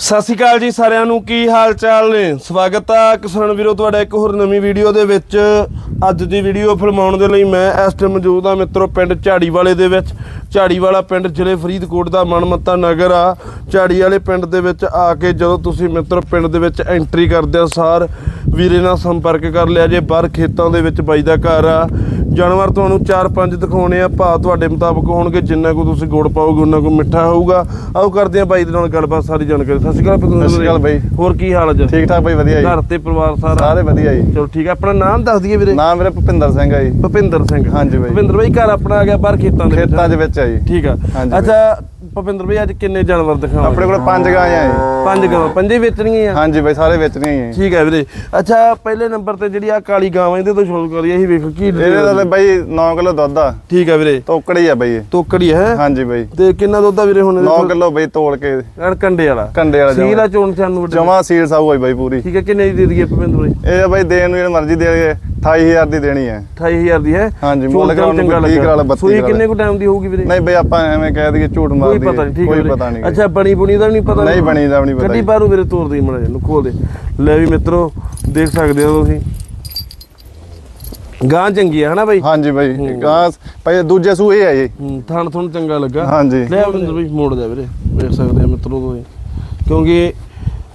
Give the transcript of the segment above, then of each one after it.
ਸਤਿ ਸ਼੍ਰੀ ਅਕਾਲ ਜੀ ਸਾਰਿਆਂ ਨੂੰ, ਕੀ ਹਾਲ ਚਾਲ ਨੇ? ਸਵਾਗਤ ਆ ਕਿਸਾਨ ਵੀਰੋ, ਤੁਹਾਡਾ ਇੱਕ ਹੋਰ ਨਵੀਂ ਵੀਡੀਓ ਦੇ ਵਿੱਚ। ਅੱਜ ਦੀ ਵੀਡੀਓ ਫਿਲਮਾਉਣ ਦੇ ਲਈ ਮੈਂ ਇਸ ਟਾਈਮ ਮੌਜੂਦ ਆ ਮਿੱਤਰੋ, ਪਿੰਡ ਝਾੜੀ ਵਾਲੇ ਦੇ ਵਿੱਚ। ਝਾੜੀ ਵਾਲਾ ਪਿੰਡ ਜ਼ਿਲ੍ਹੇ ਫਰੀਦਕੋਟ ਦਾ ਮਨਮੱਤਾ ਨਗਰ ਆ। ਝਾੜੀ ਵਾਲੇ ਪਿੰਡ ਦੇ ਵਿੱਚ ਆ ਕੇ ਜਦੋਂ ਤੁਸੀਂ ਮਿੱਤਰ, ਪਿੰਡ ਦੇ ਵਿੱਚ ਐਂਟਰੀ ਕਰਦੇ ਹੋ, ਸਾਰ ਵੀਰੇ ਨਾਲ ਸੰਪਰਕ ਕਰ ਲਿਆ ਜੇ, ਬਾਹਰ ਖੇਤਾਂ ਦੇ ਵਿੱਚ ਬਾਈ ਦਾ ਘਰ ਆ। ਜਾਨਵਰ ਤੁਹਾਨੂੰ 4-5 ਦਿਖਾਉਣੇ ਆ ਭਾ ਤੁਹਾਡੇ ਮੁਤਾਬਕ ਹੋਣਗੇ ਜਿੰਨਾ ਕੋ ਤੁਸੀਂ ਗੁੜ ਪਾਓਗੇ ਉਹਨਾਂ ਕੋ ਮਿੱਠਾ ਹੋਊਗਾ। ਆਓ ਕਰਦੇ ਆ ਬਾਈ ਦੇ ਨਾਲ ਗੱਲਬਾਤ ਸਾਰੀ ਜਾਣਕਾਰੀ। ਸਤਿ ਸ਼੍ਰੀ ਅਕਾਲ ਸਤਿ ਸ਼੍ਰੀ ਅਕਾਲ ਬਾਈ। ਹੋਰ ਕੀ ਹਾਲ ਹੈ ਠੀਕ ਠਾਕ ਬਾਈ ਵਧੀਆ ਘਰ ਜੀ ਤੇ ਪਰਿਵਾਰ ਸਾਰਾ? ਸਾਰੇ ਵਧੀਆ ਜੀ। ਚਲੋ ਠੀਕ ਹੈ ਆਪਣਾ ਨਾਮ ਦੱਸ ਦਈਏ ਵੀਰੇ। ਨਾਮ ਮੇਰਾ ਭੁਪਿੰਦਰ ਸਿੰਘ ਆ ਜੀ। ਭੁਪਿੰਦਰ ਸਿੰਘ। ਹਾਂਜੀ ਬਾਈ। ਭੁਪਿੰਦਰ ਬਾਈ ਘਰ ਆਪਣਾ ਆ ਗਿਆ ਬਾਹਰ ਖੇਤਾਂ ਦੇ ਵਿੱਚ। ਖੇਤਾਂ ਦੇ ਵਿੱਚ ਆ ਜੀ। ਠੀਕ ਆ। ਅੱਛਾ ਭੁਪਿੰਦਰ ਬਾਈ ਅੱਜ ਕਿੰਨੇ ਜਾਨਵਰ ਦਿਖਾਵਾਂਗੇ? ਆਪਣੇ ਕੋਲ ਪੰਜ ਗਾਵਾਂ ਆ ਜੀ। ਪੰਜ ਗਾਵਾਂ ਪੰਜੇ ਵੇਚਣੀਆਂ ਆ। ਹਾਂਜੀ ਬਾਈ ਸਾਰੇ ਵੇਚਣੀਆਂ ਹੀ ਆ। ਠੀਕ ਹੈ ਵੀਰੇ। ਅੱਛਾ ਪਹਿਲੇ ਨੰਬਰ ਤੇ ਜਿਹੜੀ ਆ ਕਾਲੀ ਗਾਵਾਂ ਇਹਦੇ ਤੋਂ ਸ਼ੁਰੂ ਕਰੀਏ ਅਸੀਂ ਵੇਖੋ ਕੀ ਇਹਦੇ ਦਾ ਬਾਈ 9 ਕਿਲੋ ਦੁੱਧ ਆ। ਠੀਕ ਹੈ ਵੀਰੇ। ਤੋਕੜੀ ਆ ਬਾਈ ਇਹ। ਤੋਕੜੀ ਹੈ ਹਾਂਜੀ ਬਾਈ। ਤੇ ਕਿੰਨਾ ਦੁੱਧ ਆ ਵੀਰੇ ਹੁਣ 9 ਕਿਲੋ? ਬਾਈ ਤੋਲ ਕੇ। ਐਨ ਕੰਡੇ ਵਾਲਾ। ਕੰਡੇ ਵਾਲਾ ਸੀਲਾ ਚੋਣ ਚਾਨੂੰ ਵੱਡੇ ਜਮਾ ਸੀਲ ਸਾਊ ਆ ਬਾਈ ਪੂਰੀ। ਠੀਕ ਹੈ ਕਿੰਨੇ ਦੀ ਦੇ ਦਈਏ ਭਵਿੰਦਰ ਬਾਈ? ਇਹ ਆ ਬਾਈ ਦੇਣ ਨੂੰ ਜਿਹੜਾ ਮਰਜ਼ੀ ਦੇ ਦੇ 28000 ਦੀ ਦੇਣੀ ਹੈ। 28000 ਦੀ ਹੈ। ਹਾਂਜੀ, ਮੁੱਲ ਕਰਾਉਣ ਨੂੰ ਚੰਗਾ ਵੀਹ ਕਰਾ ਲਾ, ਲੱਗਾ ਬੱਤੀ ਸੂਈ ਕਰਾ ਲਾ। ਕਿੰਨੇ ਕੁ ਟਾਈਮ ਦੀ ਹੋਊਗੀ ਵੀਰੇ? ਨਹੀਂ ਬਾਈ ਆਪਾਂ ਐਵੇਂ ਕਹਿ ਦਈਏ ਝੂਠ ਮਾਰ ਕੋਈ ਦਈਏ ਪਤਾ ਨਹੀਂ ਠੀਕ ਹੈ ਕੋਈ ਵੀਰੇ। ਪਤਾ ਨਹੀਂ ਅੱਛਾ ਬਣੀ ਬੁਣੀ ਦਾ ਨਹੀਂ ਪਤਾ ਨਹੀਂ ਬਣੀ ਦਾ ਵੀ ਨਹੀਂ ਪਤਾ ਗੱਡੀ ਜੀ। ਬਾਹਰੋਂ ਵੀਰੇ ਤੋਰ ਦੇ ਮੜਾ ਇਹਨੂੰ ਖੋਲ ਦੇ। ਲੈ ਵੀ ਮਿੱਤਰੋ ਦੇਖ ਸਕਦੇ ਹੋ ਤੁਸੀਂ। ਗਾਂ ਚੰਗੀ ਹੈ ਹਨਾ ਬਾਈ? ਹਾਂਜੀ ਬਾਈ ਗਾਂ ਭਾਈ ਦੂਜੇ ਆ ਜੀ ਹੂੰ, ਥਣ ਥਣ ਚੰਗਾ ਲੱਗਾ। ਹਾਂਜੀ। ਲੈ ਬਾਈ ਮੋੜ ਦੇ ਵੀਰੇ। ਵੇਖ ਸਕਦੇ ਆ ਮਿੱਤਰੋ ਤੁਸੀਂ। ਕਿਉਂਕਿ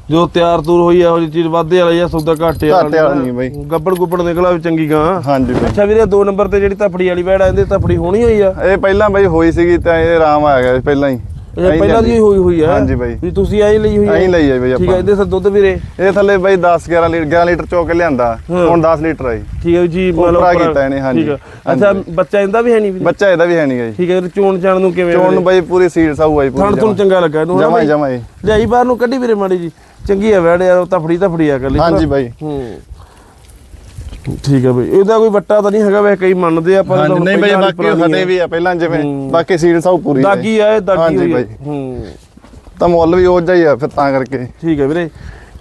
ਜੋ ਤਿਆਰ ਤੂਰ ਹੋਈ ਆ ਉਹ ਜਿਹੀ ਚੀਜ਼ ਵਾਧੇ ਵਾਲੀ ਆ ਸੌਦਾ ਘਾਟੇ ਘਾਟੇ ਵਾਲਾ ਨਹੀਂ ਬਾਈ। ਗੱਬੜ ਗੁੱਬੜ ਨਿਕਲਾ ਵੀ ਚੰਗੀ ਗਾਂ। ਹਾਂਜੀ ਬਾਈ। ਅੱਛਾ ਵੀਰੇ ਦੋ ਨੰਬਰ ਤੇ ਜਿਹੜੀ ਤਫੜੀ ਵਾਲੀ ਵੈੜ ਆ ਇਹਦੇ ਤਫੜੀ ਹੋਣੀ ਹੋਈ ਆ? ਇਹ ਪਹਿਲਾਂ ਬਾਈ ਹੋਈ ਸੀਗੀ ਤਾਂ ਇਹ ਆਰਾਮ ਆ ਗਿਆ ਸੀ ਪਹਿਲਾਂ ਹੀ। ਇਹ ਪਹਿਲਾਂ ਦੀ ਹੋਈ ਹੋਈ ਆ? ਹਾਂਜੀ ਬਾਈ। ਵੀ ਤੁਸੀਂ ਆਈ ਲਈ ਹੋਈ ਆ? ਐਂ ਲਈ ਆ ਬਾਈ ਠੀਕ ਆ ਆਪਾਂ। ਇਹਦੇ ਸਰ ਦੁੱਧ ਵੀਰੇ? ਇਹ ਥੱਲੇ ਬਾਈ 10 11 ਲੀਟਰ 11 ਲੀਟਰ ਚੋ ਕੇ ਲਿਆਂਦਾ। ਹਾਂ। ਹੁਣ 10 ਲੀਟਰ ਆਈ ਠੀਕ ਹੈ ਜੀ ਮਤਲਬ ਉੱਪਰ- ਕੀਤਾ ਇਹਨੇ, ਹਾਂਜੀ। ਠੀਕ ਆ। ਅੱਛਾ ਬੱਚਾ ਇਹਦਾ ਵੀ ਹੈ ਨਹੀਂ ਵੀਰੇ? ਬੱਚਾ ਇਹਦਾ ਵੀ ਹੈ ਨਹੀਂਗਾ ਜੀ। ਠੀਕ ਹੈ ਚੋਣ ਜਾਣ ਨੂੰ ਕਿਵੇਂ ਚੋਣ ਬਾਈ ਪੂਰੀ ਸੀਡ ਸਾਊ ਆਈ ਪੂਰੀ ਤੁਹਾਨੂੰ ਚੰਗਾ ਲੱਗਾ ਇਹਨੂੰ ਹਨਾ ਜਮਾ ਬਾਈ? ਜਮਾ ਜੀ ਲਿਆਈ ਬਾਹਰ ਨੂੰ ਕੱਢੀ ਵੀਰੇ ਮਾੜੀ ਜੀ। ਚੰਗੀ ਆ ਵੈੜ ਯਾਰ ਉਹ ਤਫੜੀ ਤਫੜੀ ਆ ਕਰ ਹਾਂਜੀ ਬਾਈ। ਹੂੰ। ਠੀਕ ਹੈ ਬਈ ਇਹਦਾ ਕੋਈ ਵੱਟਾ ਤਾਂ ਨਹੀਂ ਹੈਗਾ ਵੈਸੇ ਕਈ ਮੰਨਦੇ ਆ ਪਰ ਨਹੀਂ ਬਾਈ ਬਾਕੀ ਹਦੇ ਵੀ ਆ ਪਹਿਲਾਂ ਜਿਵੇਂ ਹੂੰ। ਬਾਕੀ ਸੀਡ ਸਾਊ ਪੂਰੀ ਹੈ। ਦਾਗੀ ਆ ਇਹ ਦਾਗੀ ਹਾਂਜੀ ਹੋਈ ਆ। ਬਾਈ। ਹੂੰ। ਤਾਂ ਮੁੱਲ ਵੀ ਉਹ ਹੀ ਆ ਫਿਰ ਤਾਂ ਕਰਕੇ। ਠੀਕ ਹੈ ਵੀਰੇ।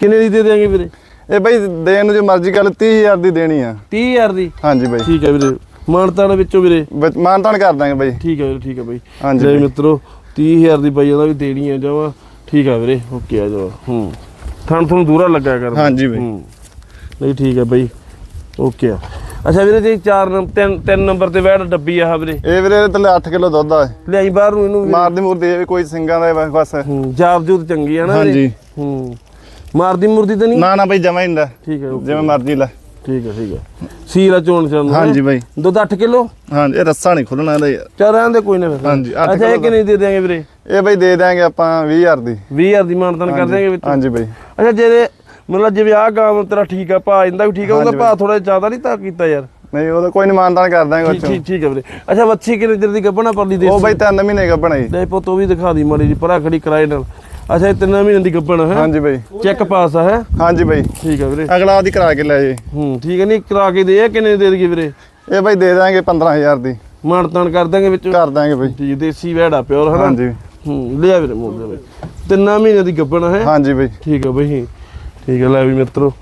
ਕਿੰਨੇ ਦੀ ਦੇ ਦੇਾਂਗੇ ਵੀਰੇ? ਇਹ ਬਾਈ ਦੇਣ ਨੂੰ ਜੇ ਮਰਜ਼ੀ ਗੱਲ 30000 ਦੀ ਦੇਣੀ ਆ। 30000 ਦੀ? ਹਾਂਜੀ ਬਾਈ। ਠੀਕ ਹੈ ਵੀਰੇ। ਮਾਨਤਾਂ ਦੇ ਵਿੱਚੋਂ ਵੀਰੇ? ਮਾਨਤਾਨ ਕਰ ਦਾਂਗੇ ਬਾਈ। ਠੀਕ ਹੈ ਵੀਰੇ ਠੀਕ ਹੈ ਬਾਈ। ਹਾਂਜੀ। ਮਿੱਤਰੋ 30000 ਦੀ ਬਾਈ ਉਹਦਾ ਵੀ ਦੇਣੀ ਹੈ ਜਾਵਾ। ਠੀਕ ਆ ਵੀਰੇ ਓਕੇ ਆ ਜਾਵਾ। ਹੂੰ। ਥਣ ਤੁਹਾਨੂੰ ਦੂਰਾ ਲੱਗਾ ਕਰ ਹਾਂਜੀ ਬਾਈ। ਹੂੰ। ਨਹੀਂ ਠੀਕ ਹੈ ਬਾਈ। ਓਕੇ ਆ। ਅੱਛਾ ਵੀਰੇ ਜੀ 4 ਨੰਬਰ 3 3 ਨੰਬਰ ਤੇ ਵੈੜ ਡੱਬੀ ਆ ਵੀਰੇ। ਇਹ ਵੀਰੇ ਥੱਲੇ 8 ਕਿਲੋ ਦੁੱਧ ਆ ਲਿਆਈ ਬਾਹਰ ਨੂੰ ਇਹਨੂੰ ਵੀਰੇ। ਮਾਰਦੀ ਮੂਰਦੀ ਇਹ ਵੀ ਕੋਈ ਸਿੰਗਾਂ ਦਾ ਬਸ- ਬਸ। ਹੂੰ ਜਾਬ ਚੰਗੀ ਆ ਨਾ ਵੀਰੇ? ਹਾਂਜੀ। ਹੂੰ। ਮਾਰਦੀ ਮੁਰਦੀ ਤਾਂ ਨਹੀਂ? ਨਾ ਨਾ ਬਾਈ ਜਮਾ ਹੀ ਹੁੰਦਾ ਠੀਕ ਹੈ। ਜਿਵੇਂ ਮਰਜ਼ੀ ਲੈ। ਠੀਕ ਹੈ ਠੀਕ ਹੈ। ਸੀਲਾ ਚੋਣ ਚੰਨ ਹਾਂਜੀ ਬਾਈ। ਦੁੱਧ 8 ਕਿਲੋ? ਹਾਂਜੀ ਇਹ ਰੱਸਾ ਨਹੀਂ ਖੁੱਲਣਾ ਇਹਦਾ ਯਾਰ ਚਾਰ ਆਂ ਦੇ ਕੋਈ ਨਾ ਫਿਰ। ਹਾਂਜੀ, ਅੱਠ ਅੱਛਾ ਇਹ ਕਿੰਨੇ ਦੀ ਦੇ ਦਿਆਂਗੇ ਵੀਰੇ? ਇਹ ਬਾਈ ਦੇ ਦਾਂਗੇ ਆਪਾਂ 20000 ਦੀ। 20000 ਦੀ ਮਾਨਤਨ ਕਰ ਦਿਆਂਗੇ ਵਿੱਚ। ਹਾਂਜੀ ਬਾਈ। ਅੱਛਾ ਜਿਹੜੇ ਮਤਲਬ ਜਿਵੇਂ ਆਹ ਗਾਂ ਤੇਰਾ ਠੀਕ ਆ ਭਾ ਇਹਦਾ ਵੀ ਠੀਕ ਆ ਉਹਦਾ ਭਾ ਥੋੜਾ ਜ਼ਿਆਦਾ ਨਹੀਂ ਤਾਂ ਕੀਤਾ ਯਾਰ। ਨਹੀਂ ਉਹਦਾ ਕੋਈ ਨਹੀਂ ਮਾਨਦਾਨ ਕਰ ਦਾਂਗੇ ਉਹ ਠੀਕ ਠੀਕ ਹੈ ਵੀਰੇ। ਅੱਛਾ ਵੱਛੀ ਕਿੰਨੇ ਚਿਰ ਦੀ ਗੱਭਣਾ ਪਰਲੀ ਦੇ ਉਹ ਬਾਈ ਤਿੰਨ ਮਹੀਨੇ ਗੱਭਣਾ ਜੀ। ਲੈ ਪੁੱਤ ਉਹ ਵੀ ਦਿਖਾ ਦੀ ਮਾੜੀ ਜੀ ਪਰਾ ਖੜੀ ਕਿਰਾਏ ਨਾਲ। ਅੱਛਾ ਇਹ ਤਿੰਨ ਮਹੀਨੇ ਦੀ ਗੱਭਣ ਹੈ? ਹਾਂਜੀ ਬਾਈ। ਚੈੱਕ ਪਾਸ ਆ ਹੈ? ਹਾਂਜੀ ਬਾਈ। ਠੀਕ ਹੈ ਵੀਰੇ। ਅਗਲਾ ਦੀ ਕਰਾ ਕੇ ਲੈ ਜੀ। ਹੂੰ ਠੀਕ ਹੈ ਨਹੀਂ ਕਰਾ ਕੇ ਦੇ ਆ ਕਿੰਨੇ ਦੇ ਦੇਈਏ ਵੀਰੇ? ਇਹ ਬਾਈ ਦੇ ਦਾਂਗੇ 15000 ਦੀ। ਮਾਨਤਾਨ ਕਰ ਦਾਂਗੇ ਵਿੱਚ। ਕਰ ਦਾਂਗੇ ਬਾਈ। ਠੀਕ ਦੇਸੀ ਵੈੜਾ ਪਿਓਰ ਹਾਂਜੀ। ਹੂੰ ਲਿਆ ਵੀਰੇ ਬਾਈ ਤਿੰਨਾਂ ਮਹੀਨੇ ਦੀ ਗੱਭਣ ਹੈ? ਹਾਂਜੀ ਬਾਈ। ਠੀਕ ਹੈ ਬਈ ਠੀਕ ਹੈ ਲੈ ਵੀ ਮਿੱਤਰੋ।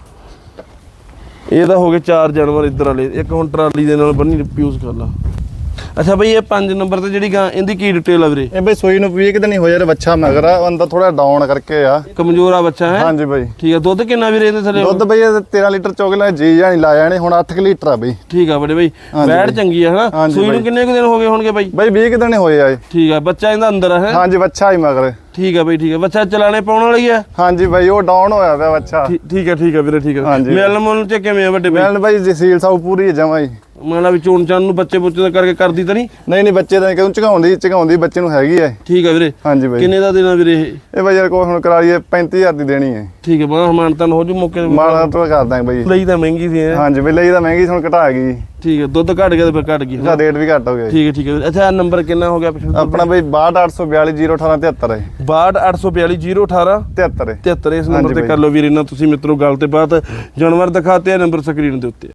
ਇਹ ਤਾਂ ਹੋ ਗਏ ਚਾਰ ਜਾਨਵਰ ਇੱਧਰ ਵਾਲੇ ਇੱਕ ਹੁਣ ਟਰਾਲੀ ਦੇ ਨਾਲ ਬੰਨੀ ਪਿਊਜ਼ ਕਰ ਲਾ। ਅੱਛਾ ਬਈ ਇਹ 5 ਨੰਬਰ ਤੇ ਜਿਹੜੀ ਗਾਂ ਇਹਦੀ ਕੀ ਡਿਟੇਲ ਆ ਵੀਰੇ? ਇਹ ਬਾਈ ਸੋਈ ਨੂੰ 20 ਦਿਨ ਹੀ ਹੋ ਯਾਰ ਬੱਚਾ ਮਗਰ ਆ ਅੰਦਰ ਥੋੜਾ ਡਾਊਨ ਕਰਕੇ ਆ। ਕਮਜ਼ੋਰ ਆ ਬੱਚਾ ਹੈ? ਹਾਂਜੀ ਬਾਈ। ਠੀਕ ਹੈ ਦੁੱਧ ਕਿੰਨਾ ਵੀਰੇ ਇਹਦੇ ਥੱਲੇ? ਦੁੱਧ ਬਈ ਇਹ 13 ਲੀਟਰ ਚੋਕਲੇ ਜੀ ਜਾਣੀ ਲਾਇਆ ਨੇ ਹੁਣ 8 ਲੀਟਰ ਆ ਬਈ। ਠੀਕ ਆ ਬੜੇ ਬਈ ਬੈੜ। ਚੰਗੀ ਆ ਹਨਾ? ਸੂਈ ਨੂੰ। ਕਿੰਨੇ ਕੁ ਦਿਨ ਹੋ ਗਏ ਹੋਣਗੇ ਬਾਈ? ਬਈ 20 ਦਿਨ ਹੀ ਹੋਏ ਆ। ਠੀਕ ਆ ਬੱਚਾ ਇਹਦਾ ਅੰਦਰ ਹੈ? ਹਾਂਜੀ ਬੱਚਾ ਹੀ ਮਗਰ। ਠੀਕ ਆ ਬਈ ਠੀਕ ਆ ਬੱਚਾ ਚਲਾਣੇ ਪਾਉਣ ਵਾਲੀ ਆ? ਹਾਂਜੀ ਬਾਈ ਉਹ ਡਾਊਨ ਹੋਇਆ ਪਿਆ ਬੱਚਾ ਠੀਕ ਆ ਠੀਕ ਆ ਵੀਰੇ ਠੀਕ ਆ। ਹਾਂਜੀ। ਮਿਲ ਮੁਲ ਚ ਕਿਵੇਂ ਆ ਵੱਡੇ ਬਈ? ਮੈਨ ਬਾਈ ਜਸੀਲ ਸਾਊ ਪੂਰੀ ਜਮਾ ਹੀ। ਮਾਲਾ ਵੀ ਚੋਣ ਚਾਣ ਨੂੰ ਬੱਚੇ ਬੁੱਚੇ ਦਾ ਕਰਕੇ ਕਰਦੀ ਤਾਂ ਨਹੀਂ? ਨਹੀਂ ਨਹੀਂ ਬੱਚੇ ਤਾਂ ਕਿਉਂ ਝਗਾਉਂਦੀ ਝਗਾਉਂਦੀ ਬੱਚੇ ਨੂੰ ਹੈਗੀ ਐ ਠੀਕ ਆ ਵੀਰੇ। ਹਾਂਜੀ ਬਾਈ। ਕਿੰਨੇ ਦਾ ਦੇਣਾ ਵੀਰੇ ਇਹ? ਇਹ ਬਾਈ ਯਾਰ ਕੋ ਹੁਣ ਕਰਾ ਲਈਏ 35000 ਦੀ ਦੇਣੀ ਹੈ। ਠੀਕ ਹੈ ਬਾ ਮਾਨਤਨ ਹੋ ਜੂ ਮੌਕੇ ਤੇ। ਮਾਣਾ ਤੋਂ ਕਰ ਦਾਂਗੇ ਬਾਈ। ਲਈ ਤਾਂ ਮਹਿੰਗੀ ਸੀ ਹੈਂ। ਹਾਂਜੀ ਬਈ ਲਈ ਤਾਂ ਮਹਿੰਗੀ ਸੀ, ਹੁਣ ਘਟਾ ਗਈ। ਠੀਕ ਹੈ ਦੁੱਧ ਘਟ ਗਿਆ ਤੇ ਫਿਰ ਘਟ ਗਈ। ਇਹਦਾ ਰੇਟ ਵੀ ਘਟ ਹੋ ਗਿਆ ਜੀ। ਠੀਕ ਹੈ ਠੀਕ ਹੈ ਅੱਛਾ ਨੰਬਰ ਕਿੰਨਾ ਹੋ ਗਿਆ ਪਿਛਲੇ ਆਪਣਾ ਬਈ 6284201873 ਹੈ। 62842018 73 ਹੈ। 73 ਇਸ ਨੰਬਰ ਹਾਂਜੀ ਤੇ ਬਾਈ। ਕਰ ਲਓ ਵੀਰ ਇਹਨਾਂ ਤੁਸੀਂ ਮਿੱਤਰੋ ਗੱਲ ਤੇ ਬਾਤ। ਜਾਨਵਰ ਦਿਖਾਤੇ ਆ ਨੰਬਰ ਸਕਰੀਨ ਦੇ ਉੱਤੇ।